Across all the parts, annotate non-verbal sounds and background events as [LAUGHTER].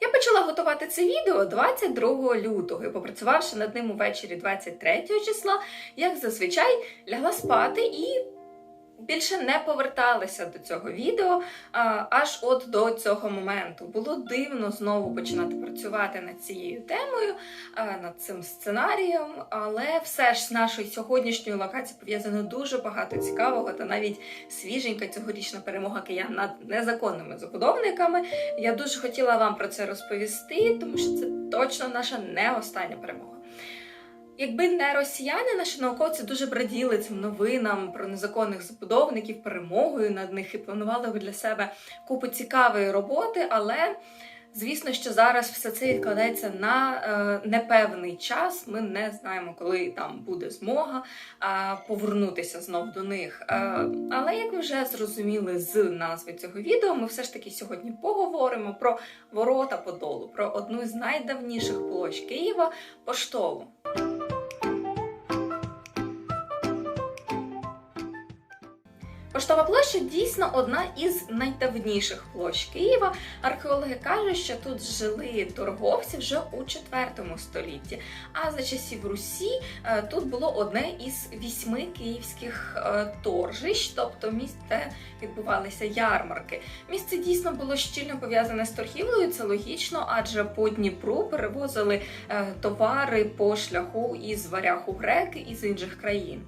Я почала готувати це відео 22 лютого і попрацювавши над ним увечері 23 числа, як зазвичай лягла спати і більше не поверталася до цього відео а, аж от до цього моменту. Було дивно знову починати працювати над цією темою, а, над цим сценарієм, але все ж з нашою сьогоднішньою локацією пов'язано дуже багато цікавого та навіть свіженька цьогорічна перемога киян над незаконними забудовниками. Я дуже хотіла вам про це розповісти, тому що це точно наша не остання перемога. Якби не росіяни, наші науковці дуже б раділи цим новинам про незаконних забудовників, перемогою над них і планували б для себе купу цікавої роботи, але. Звісно, що зараз все це відкладається на е, непевний час. Ми не знаємо, коли там буде змога е, повернутися знов до них. Е, але як ви вже зрозуміли з назви цього відео, ми все ж таки сьогодні поговоримо про ворота Подолу, про одну з найдавніших площ Києва поштову. Поштова площа дійсно одна із найдавніших площ Києва. Археологи кажуть, що тут жили торговці вже у 4 столітті. А за часів Русі е, тут було одне із вісьми київських е, торжищ, тобто місць, де відбувалися ярмарки. Місце дійсно було щільно пов'язане з торгівлею. Це логічно, адже по Дніпру перевозили е, товари по шляху із варяг у греки і з інших країн.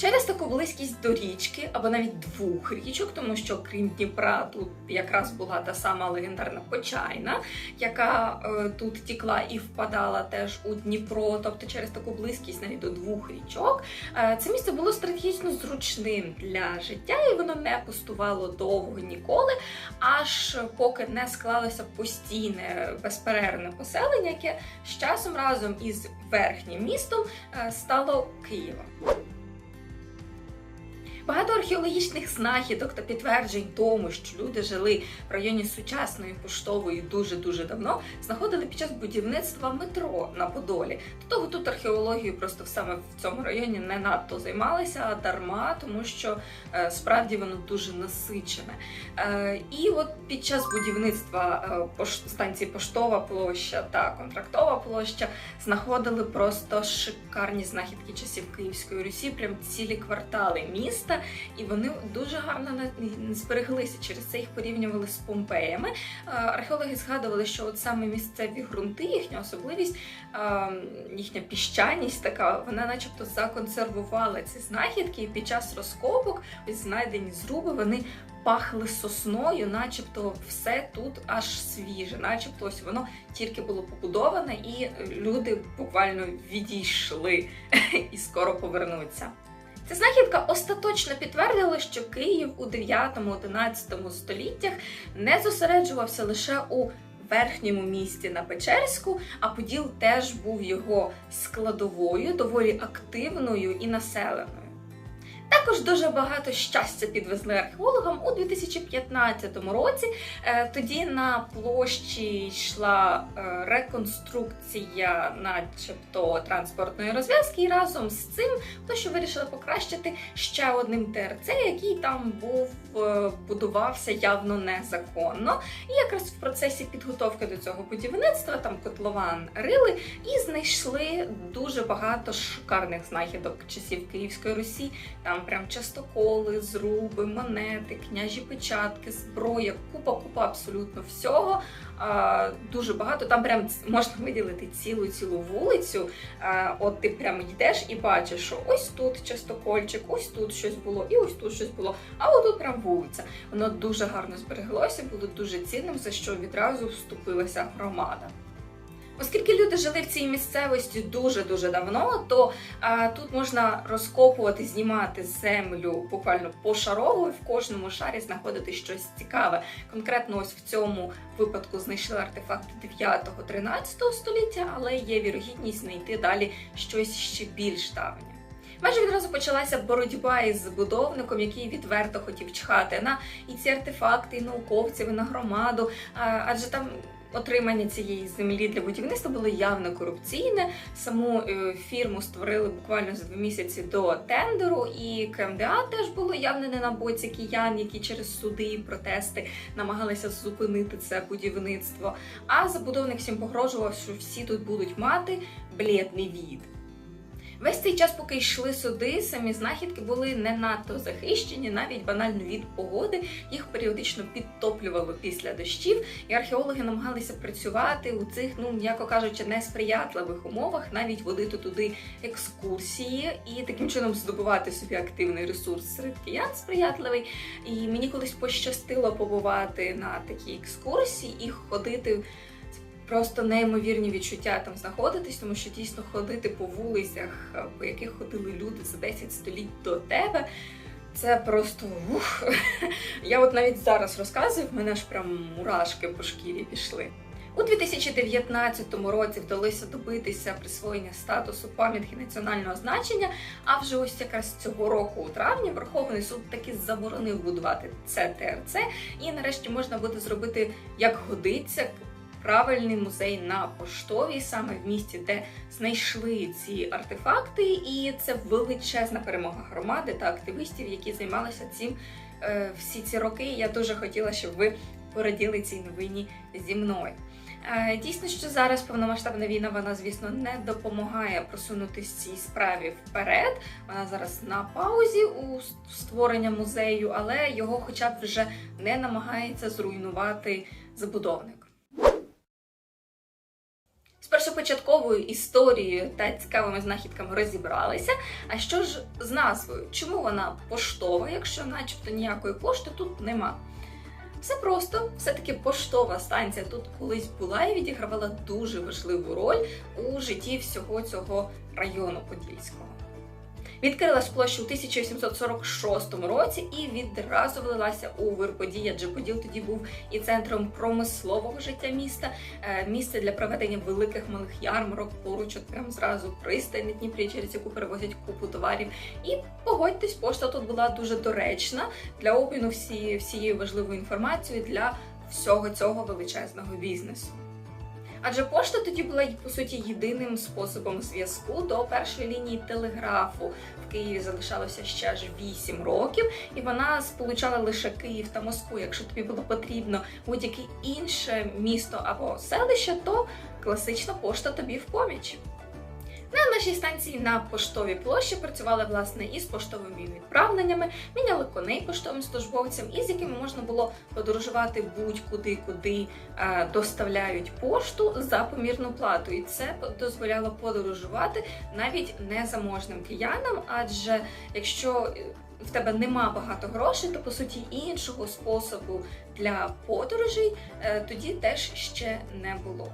Через таку близькість до річки, або навіть двох річок, тому що крім Дніпра тут якраз була та сама легендарна Почайна, яка е, тут тікла і впадала теж у Дніпро, тобто через таку близькість навіть до двох річок, е, це місце було стратегічно зручним для життя, і воно не пустувало довго ніколи, аж поки не склалося постійне безперервне поселення, яке з часом разом із верхнім містом е, стало Києвом. Багато археологічних знахідок та підтверджень тому, що люди жили в районі сучасної поштової дуже дуже давно, знаходили під час будівництва метро на Подолі. До того тут археологією просто саме в цьому районі не надто займалися а дарма, тому що е, справді воно дуже насичене. Е, і от під час будівництва е, станції Поштова площа та Контрактова площа знаходили просто шикарні знахідки часів Київської Русі, прям цілі квартали міста, і вони дуже гарно збереглися. Через це їх порівнювали з Помпеями. Е, Археологи згадували, що от саме місцеві ґрунти, їхня особливість, е, їхня піщаність така, вона начебто законсервувала ці знахідки, і під час розкопок знайдені зруби, вони пахли сосною, начебто все тут аж свіже, начебто ось воно тільки було побудоване, і люди буквально відійшли [LAUGHS] і скоро повернуться. Ця знахідка остаточно підтвердила, що Київ у 9-11 століттях не зосереджувався лише у верхньому місті на Печерську, а Поділ теж був його складовою, доволі активною і населеною. Також дуже багато щастя підвезли археологам у 2015 році. Е, Тоді на площі йшла е, реконструкція, начебто транспортної розв'язки, і разом з цим площу вирішили покращити ще одним ТРЦ, який там був е, будувався явно незаконно. І якраз в процесі підготовки до цього будівництва там котлован рили і знайшли дуже багато шикарних знахідок часів Київської Русі. Там прям частоколи, зруби, монети, княжі печатки, зброя, купа, купа абсолютно всього. Дуже багато. Там прям можна виділити цілу цілу вулицю. От ти прямо йдеш і бачиш, що ось тут частокольчик, ось тут щось було, і ось тут щось було. А отут прям вулиця. Воно дуже гарно збереглося, було дуже цінним, за що відразу вступилася громада. Оскільки люди жили в цій місцевості дуже дуже давно, то а, тут можна розкопувати, знімати землю буквально пошарово, і в кожному шарі знаходити щось цікаве. Конкретно, ось в цьому випадку знайшли артефакти 9-13 століття, але є вірогідність знайти далі щось ще більш давнє. Майже відразу почалася боротьба із забудовником, який відверто хотів чхати на і ці артефакти, і науковців, і на громаду. Адже там отримання цієї землі для будівництва було явно корупційне. Саму е, фірму створили буквально за два місяці до тендеру, і КМДА теж було явно не на боці киян, які через суди і протести намагалися зупинити це будівництво. А забудовник всім погрожував, що всі тут будуть мати блідний від. Весь цей час, поки йшли суди, самі знахідки були не надто захищені, навіть банально від погоди. Їх періодично підтоплювало після дощів, і археологи намагалися працювати у цих, ну м'яко кажучи, несприятливих умовах, навіть водити туди екскурсії і таким чином здобувати собі активний ресурс серед киян сприятливий. І мені колись пощастило побувати на такій екскурсії і ходити просто неймовірні відчуття там знаходитись, тому що дійсно ходити по вулицях, е, по яких ходили люди за 10 століть до тебе. Це просто ух. Я от навіть зараз розказую, в мене аж прям мурашки по шкірі пішли. У 2019 році вдалося добитися присвоєння статусу пам'ятки національного значення. А вже ось якраз цього року, у травні, Верховний суд таки заборонив будувати це ТРЦ, і нарешті можна буде зробити як годиться правильний музей на поштовій, саме в місті, де знайшли ці артефакти, і це величезна перемога громади та активістів, які займалися цим е, всі ці роки. Я дуже хотіла, щоб ви пораділи цій новині зі мною. Е, Дійсно, що зараз повномасштабна війна, вона, звісно, не допомагає просунутися цій справі вперед. Вона зараз на паузі у створення музею, але його, хоча б вже не намагається зруйнувати забудовник. Першопочатковою історією та цікавими знахідками розібралися. А що ж з назвою? Чому вона поштова, якщо, начебто, ніякої пошти тут нема? Все просто, все-таки поштова станція тут колись була і відігравала дуже важливу роль у житті всього цього району Подільського. Відкрилась площа у 1746 році і відразу влилася у вир подій, адже Поділ тоді був і центром промислового життя міста, е, місце для проведення великих малих ярмарок, поруч от прям зразу пристань на Дніпрі, через яку перевозять купу товарів. І погодьтесь, пошта тут була дуже доречна для обміну всі, всією важливою інформацією для всього цього величезного бізнесу. Адже пошта тоді була по суті єдиним способом зв'язку до першої лінії телеграфу. В Києві залишалося ще аж 8 років, і вона сполучала лише Київ та Москву. Якщо тобі було потрібно будь-яке інше місто або селище, то класична пошта тобі в поміч. На нашій станції на поштовій площі працювали власне із поштовими відправленнями, міняли коней поштовим службовцям, із якими можна було подорожувати будь-куди, куди е, доставляють пошту за помірну плату. І це дозволяло подорожувати навіть незаможним киянам, адже якщо е, в тебе нема багато грошей, то по суті іншого способу для подорожей е, тоді теж ще не було.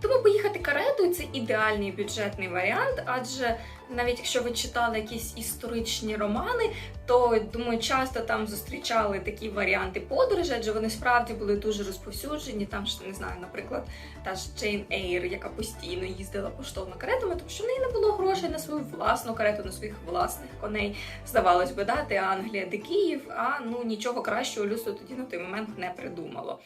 Тому поїхати каретою це ідеальний бюджетний варіант, адже навіть якщо ви читали якісь історичні романи, то думаю, часто там зустрічали такі варіанти подорожі, адже вони справді були дуже розповсюджені. Там ж не знаю, наприклад, та ж Джейн Ейр, яка постійно їздила поштовими каретами, тому що в неї не було грошей на свою власну карету, на своїх власних коней. Здавалось би, да, де Англія, де Київ, а ну нічого кращого людство тоді на той момент не придумало.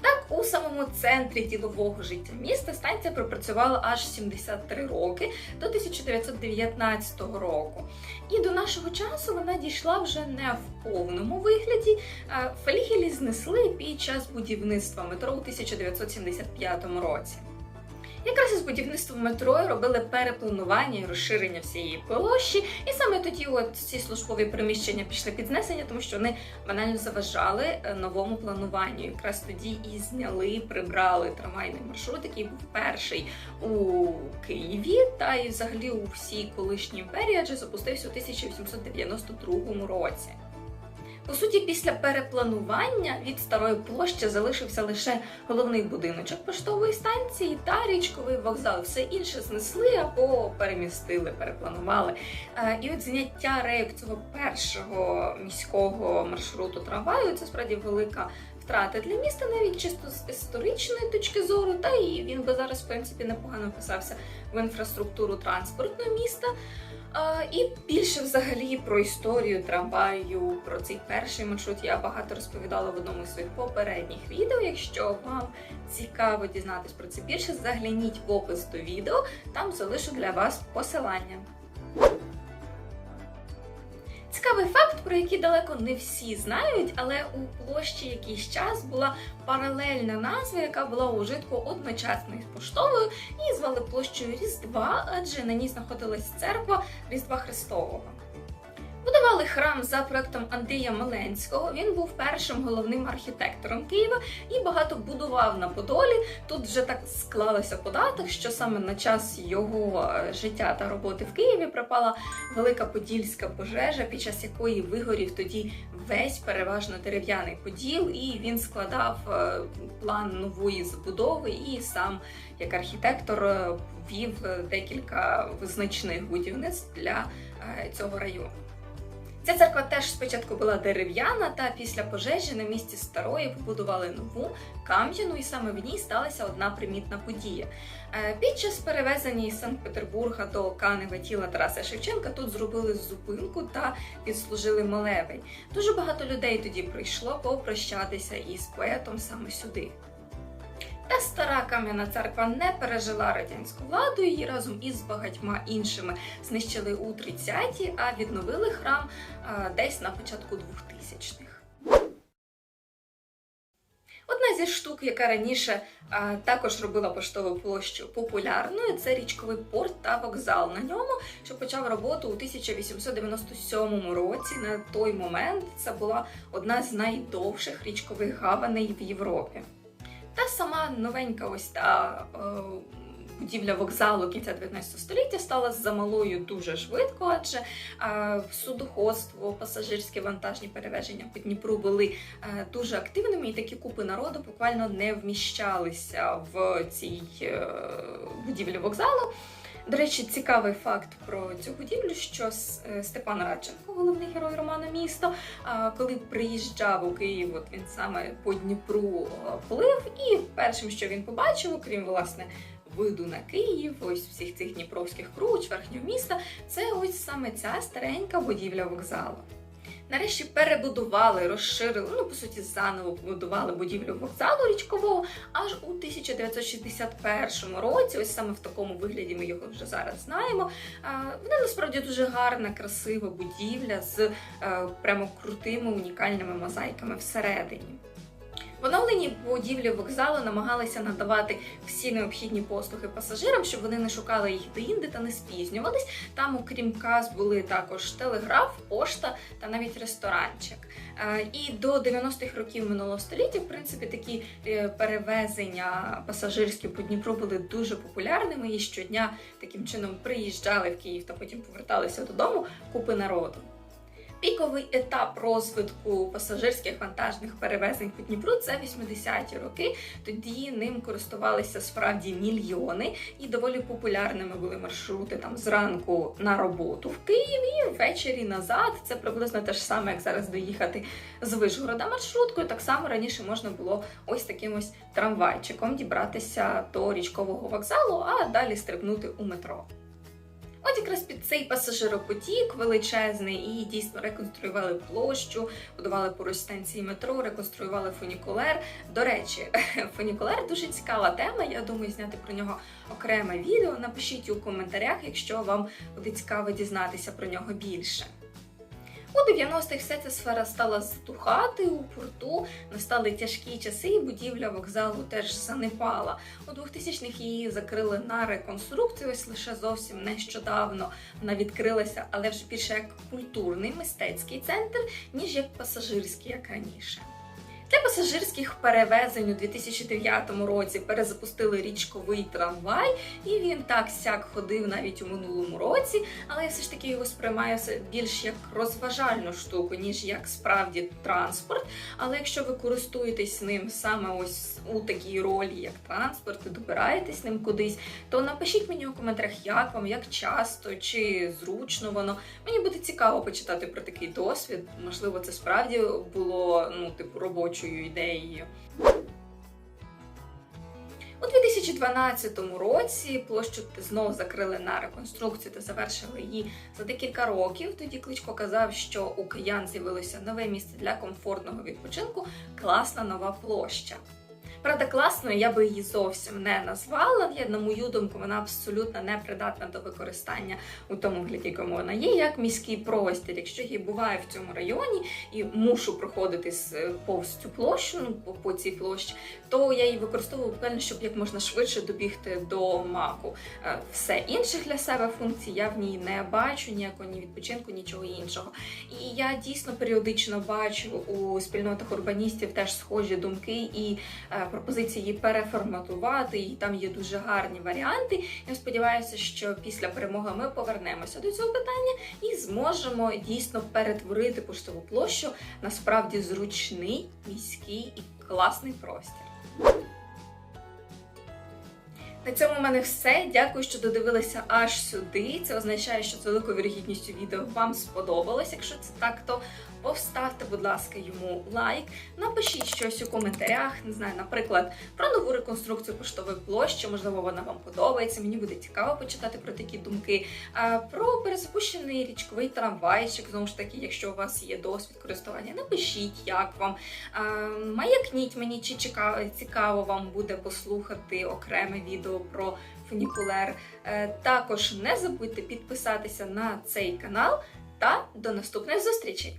Так, у самому центрі ділового життя міста станція пропрацювала аж 73 роки до 1919 року. І до нашого часу вона дійшла вже не в повному вигляді. Фелігелі знесли під час будівництва метро у 1975 році. Якраз із будівництвом метро робили перепланування і розширення всієї площі, і саме тоді от ці службові приміщення пішли під знесення, тому що вони банально заважали е, новому плануванню. Якраз тоді і зняли, прибрали трамвайний маршрут, який був перший у Києві, та і взагалі у всій колишній імперії, адже запустився у 1892 році. По суті, після перепланування від старої площі залишився лише головний будиночок поштової станції та річковий вокзал. Все інше знесли або перемістили, перепланували. Е, і от зняття рейок цього першого міського маршруту трамваю це справді велика втрати для міста, навіть чисто з історичної точки зору, та і він би зараз, в принципі, непогано вписався в інфраструктуру транспортного міста. І більше взагалі про історію трамваю, про цей перший маршрут я багато розповідала в одному з своїх попередніх відео. Якщо вам цікаво дізнатись про це більше, загляніть в опис до відео, там залишу для вас посилання. Цікавий факт, про який далеко не всі знають, але у площі якийсь час була паралельна назва, яка була у житку одночасно поштовою, і звали площею Різдва, адже на ній знаходилась церква Різдва Христового. Будували храм за проектом Андрія Маленського. Він був першим головним архітектором Києва і багато будував на Подолі. Тут вже так склалося податок, що саме на час його е, життя та роботи в Києві припала велика подільська пожежа, під час якої вигорів тоді весь переважно дерев'яний поділ, і він складав е, план нової забудови і сам як архітектор е, вів декілька визначних будівництв для цього району. Ця церква теж спочатку була дерев'яна, та після пожежі на місці старої побудували нову кам'яну, і саме в ній сталася одна примітна подія. Е, Під час перевезення із Санкт-Петербурга до Канева тіла Тараса Шевченка тут зробили зупинку та відслужили молебень. Дуже багато людей тоді прийшло попрощатися із поетом саме сюди. Та стара кам'яна церква не пережила радянську владу, її разом із багатьма іншими знищили у 30-ті, а відновили храм а, десь на початку 2000-х. Одна зі штук, яка раніше а, також робила поштову площу популярною, це річковий порт та вокзал на ньому, що почав роботу у 1897 році. На той момент це була одна з найдовших річкових гаваней в Європі. Та сама новенька ось та е, будівля вокзалу кінця 19 століття стала замалою дуже швидко, адже е, судоходство, пасажирські вантажні перевезення по Дніпру були е, дуже активними, і такі купи народу буквально не вміщалися в цій будівлі вокзалу. До речі, цікавий факт про цю будівлю, що е, Степан Радченко, головний герой роману Місто, коли приїжджав у Київ, от він саме по Дніпру е, плив, і першим, що він побачив, окрім власне виду на Київ, ось всіх цих дніпровських круч, верхнього міста, це ось саме ця старенька будівля вокзалу. Нарешті перебудували, розширили, ну по суті, заново побудували будівлю вокзалу річкового аж у 1961 році. Ось саме в такому вигляді ми його вже зараз знаємо. Вона насправді дуже гарна, красива будівля з е, прямо крутими унікальними мозаїками всередині. В оновленій будівлі вокзалу намагалися надавати всі необхідні послуги пасажирам, щоб вони не шукали їх деінде та не спізнювались. Там, окрім каз, були також телеграф, пошта та навіть ресторанчик. Е, І до 90-х років минулого століття, в принципі, такі е, перевезення пасажирські по Дніпру були дуже популярними і щодня таким чином приїжджали в Київ та потім поверталися додому купи народу. Піковий етап розвитку пасажирських вантажних перевезень по Дніпру це 80-ті роки. Тоді ним користувалися справді мільйони, і доволі популярними були маршрути там зранку на роботу в Києві, ввечері назад. Це приблизно те ж саме, як зараз доїхати з Вишгорода маршруткою. Так само раніше можна було ось таким ось трамвайчиком дібратися до річкового вокзалу, а далі стрибнути у метро. От якраз під цей пасажиропотік величезний і дійсно реконструювали площу, будували поруч станції метро, реконструювали фунікулер. До речі, [LAUGHS] фунікулер дуже цікава тема. Я думаю, зняти про нього окреме відео. Напишіть у коментарях, якщо вам буде цікаво дізнатися про нього більше. У 90-х вся ця сфера стала затухати у порту, настали тяжкі часи, і будівля вокзалу теж занепала. У 2000-х її закрили на реконструкцію. Ось лише зовсім нещодавно вона відкрилася, але вже більше як культурний мистецький центр, ніж як пасажирський, як раніше. Для пасажирських перевезень у 2009 році перезапустили річковий трамвай, і він так сяк ходив навіть у минулому році, але я все ж таки його сприймаю більш як розважальну штуку, ніж як справді транспорт. Але якщо ви користуєтесь ним саме ось у такій ролі, як транспорт, і добираєтесь ним кудись, то напишіть мені у коментарях, як вам, як часто чи зручно воно. Мені буде цікаво почитати про такий досвід. Можливо, це справді було ну, типу робочою робочою ідеєю. У 2012 році площу знову закрили на реконструкцію та завершили її за декілька років. Тоді Кличко казав, що у киян з'явилося нове місце для комфортного відпочинку, класна нова площа. Правда, класною я би її зовсім не назвала. Я, на мою думку, вона абсолютно не придатна до використання у тому вигляді, якому вона є, як міський простір. Якщо я буваю в цьому районі і мушу проходити з- повз цю площу, ну по, по цій площі, то я її використовую буквально, щоб як можна швидше добігти до маку. Е, Все інших для себе функцій я в ній не бачу, ніякого ні відпочинку, нічого іншого. І я дійсно періодично бачу у спільнотах урбаністів теж схожі думки і е, пропозиції її переформатувати. І там є дуже гарні варіанти. Я сподіваюся, що після перемоги ми повернемося до цього питання і зможемо дійсно перетворити поштову площу на справді зручний, міський і класний простір. На цьому в мене все. Дякую, що додивилися аж сюди. Це означає, що з великою вірогідністю відео вам сподобалось. Якщо це так, то поставте, будь ласка, йому лайк. Напишіть щось у коментарях. Не знаю, наприклад, про нову реконструкцію поштової площі. Можливо, вона вам подобається. Мені буде цікаво почитати про такі думки. Про перезапущений річковий трамвайчик. Знову ж таки, якщо у вас є досвід користування, напишіть, як вам. Маякніть мені, чи цікаво, вам буде послухати окреме відео про фунікулер. Е, Також не забудьте підписатися на цей канал та до наступних зустрічей!